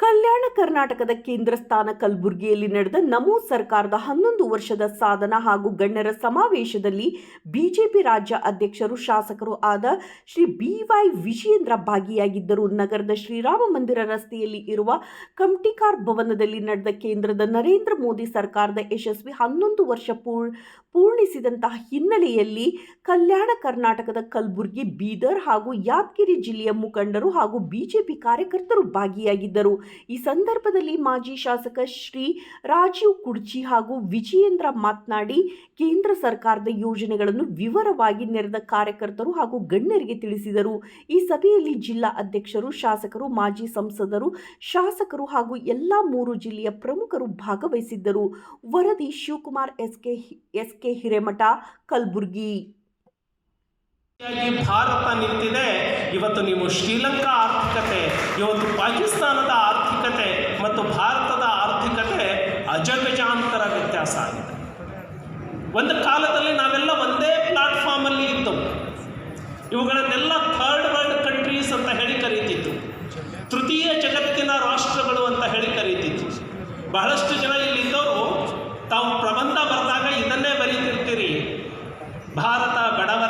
ಕಲ್ಯಾಣ ಕರ್ನಾಟಕದ ಕೇಂದ್ರ ಸ್ಥಾನ ಕಲಬುರಗಿಯಲ್ಲಿ ನಡೆದ ನಮೋ ಸರ್ಕಾರದ ಹನ್ನೊಂದು ವರ್ಷದ ಸಾಧನ ಹಾಗೂ ಗಣ್ಯರ ಸಮಾವೇಶದಲ್ಲಿ ಬಿಜೆಪಿ ರಾಜ್ಯ ಅಧ್ಯಕ್ಷರು, ಶಾಸಕರು ಆದ ಶ್ರೀ ಬಿವೈ ವಿಜಯೇಂದ್ರ ಭಾಗಿಯಾಗಿದ್ದರು. ನಗರದ ಶ್ರೀರಾಮ ಮಂದಿರ ರಸ್ತೆಯಲ್ಲಿ ಇರುವ ಕಮ್ಟಿಕಾರ್ ಭವನದಲ್ಲಿ ನಡೆದ ಕೇಂದ್ರದ ನರೇಂದ್ರ ಮೋದಿ ಸರ್ಕಾರದ ಯಶಸ್ವಿ ಹನ್ನೊಂದು ವರ್ಷ ಪೂರ್, ಪೂರ್ಣಿಸಿದಂತಹ ಹಿನ್ನೆಲೆಯಲ್ಲಿ ಕಲ್ಯಾಣ ಕರ್ನಾಟಕದ ಕಲಬುರಗಿ ಬೀದರ್ ಹಾಗೂ ಯಾದಗಿರಿ ಜಿಲ್ಲೆಯ ಮುಖಂಡರು ಹಾಗೂ ಬಿಜೆಪಿ ಕಾರ್ಯಕರ್ತರು ಭಾಗಿಯಾಗಿದ್ದರು. ಈ ಸಂದರ್ಭದಲ್ಲಿ ಮಾಜಿ ಶಾಸಕ ಶ್ರೀ ರಾಜೀವ್ ಕುಡ್ಚಿ ಹಾಗೂ ವಿಜಯೇಂದ್ರ ಮಾತನಾಡಿ, ಕೇಂದ್ರ ಸರ್ಕಾರದ ಯೋಜನೆಗಳನ್ನು ವಿವರವಾಗಿ ನೆರೆದ ಕಾರ್ಯಕರ್ತರು ಹಾಗೂ ಗಣ್ಯರಿಗೆ ತಿಳಿಸಿದರು. ಈ ಸಭೆಯಲ್ಲಿ ಜಿಲ್ಲಾ ಅಧ್ಯಕ್ಷರು, ಶಾಸಕರು, ಮಾಜಿ ಸಂಸದರು, ಶಾಸಕರು ಹಾಗೂ ಎಲ್ಲ ಮೂರು ಜಿಲ್ಲೆಯ ಪ್ರಮುಖರು ಭಾಗವಹಿಸಿದ್ದರು. ವರದಿ ಶಿವಕುಮಾರ್ ಎಸ್ಕೆ ಎಸ್ಕೆ ಹಿರೇಮಠ, ಕಲಬುರಗಿ. ಭಾರತ ನಿಂತಿದೆ. ಇವತ್ತು ನೀವು ಶ್ರೀಲಂಕಾ ಆರ್ಥಿಕತೆ, ಇವತ್ತು ಪಾಕಿಸ್ತಾನದ ಆರ್ಥಿಕತೆ ಮತ್ತು ಭಾರತದ ಆರ್ಥಿಕತೆ ಅಜಗಜಾಂತರ ವ್ಯತ್ಯಾಸ ಆಗಿದೆ. ಒಂದು ಕಾಲದಲ್ಲಿ ನಾವೆಲ್ಲ ಒಂದೇ ಪ್ಲಾಟ್ಫಾರ್ಮಲ್ಲಿ ಇದ್ದವು ಇವುಗಳನ್ನೆಲ್ಲ ಥರ್ಡ್ ವರ್ಲ್ಡ್ ಕಂಟ್ರೀಸ್ ಅಂತ ಹೇಳಿ ಕರೀತಿತ್ತು ತೃತೀಯ ಜಗತ್ತಿನ ರಾಷ್ಟ್ರಗಳು ಅಂತ ಹೇಳಿ ಕರೀತಿತ್ತು ಬಹಳಷ್ಟು ಜನ ಇಲ್ಲಿದ್ದವರು, ತಾವು ಪ್ರಬಂಧ ಬರೆದಾಗ ಇದನ್ನೇ ಬರೀತಿರ್ತೀರಿ. ಭಾರತ ಬಡವರ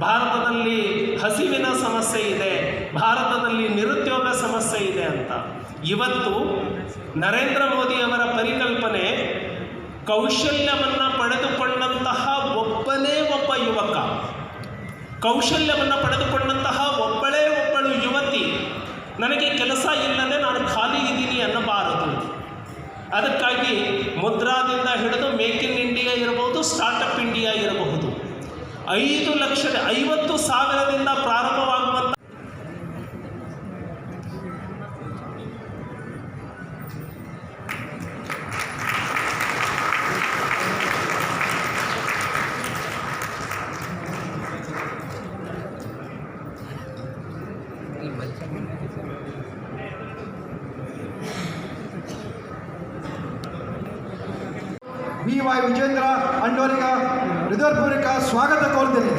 ಭಾರತದಲ್ಲಿ ಹಸಿವಿನ ಸಮಸ್ಯೆ ಇದೆ, ಭಾರತದಲ್ಲಿ ನಿರುದ್ಯೋಗ ಸಮಸ್ಯೆ ಇದೆ ಅಂತ. ಇವತ್ತು ನರೇಂದ್ರ ಮೋದಿಯವರ ಪರಿಕಲ್ಪನೆ ಕೌಶಲ್ಯವನ್ನು ಪಡೆದುಕೊಂಡಂತಹ ಒಬ್ಬನೇ ಒಬ್ಬ ಯುವಕ. ಕೌಶಲ್ಯವನ್ನು ಪಡೆದುಕೊಂಡಂತಹ ಒಬ್ಬಳೇ ಒಬ್ಬಳು ಯುವತಿ. ನನಗೆ ಕೆಲಸ ಇಲ್ಲದೆ ಲಕ್ಷದ ಐವತ್ತು ಸಾವಿರದಿಂದ ಪ್ರಾರಂಭವಾಗುವಂಥ ಬಿ ವೈ ವಿಜೇಂದ್ರ ಅಂಡೋರಿಗ ಹೃದಯಪೂರ್ವಕ ಸ್ವಾಗತ ಕೋರ್ತೇನೆ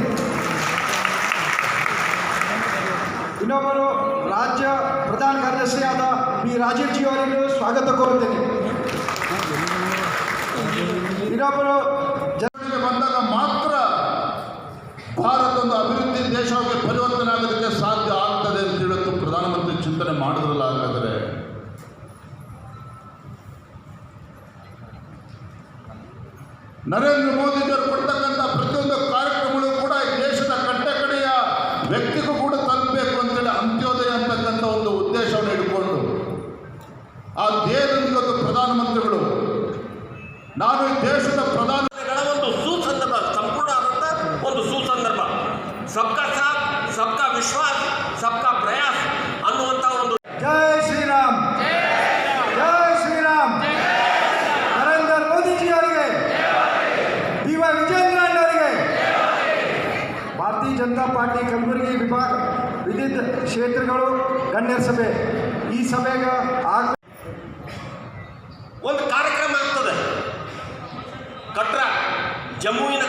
ಇನ್ನೊಬ್ಬರು ರಾಜ್ಯ ಪ್ರಧಾನ ಕಾರ್ಯದರ್ಶಿಯಾದ ಬಿ ರಾಜೀವ್ ಜಿ ಅವರಿಗೂ ಸ್ವಾಗತ ಕೋರುತ್ತೇನೆ. ಇನ್ನೊಬ್ಬರು ಜನರಿಗೆ ಬಂದಾಗ ಮಾತ್ರ ಭಾರತ ಒಂದು ಅಭಿವೃದ್ಧಿ ದೇಶವಾಗಿ ಪರಿವರ್ತನೆ ಆಗೋದಕ್ಕೆ ಸಾಧ್ಯ ಆಗ್ತದೆ ಅಂತ ಹೇಳುತ್ತು ಪ್ರಧಾನಮಂತ್ರಿ ಚಿಂತನೆ ಮಾಡಿದ್ರಲ್ಲ ಹಾಗಾದರೆ ನರೇಂದ್ರ ಮೋದಿಜಿಯವರು ಜನತಾ ಪಾರ್ಟಿ ಕಲಬುರಗಿ ವಿಭಾಗ ವಿವಿಧ ಕ್ಷೇತ್ರಗಳು ಗಣ್ಯರ ಸಭೆ. ಈ ಸಭೆಗ ಒಂದು ಕಾರ್ಯಕ್ರಮ ಆಗ್ತದೆ. ಕಟ್ರ ಜಮ್ಮುವಿನ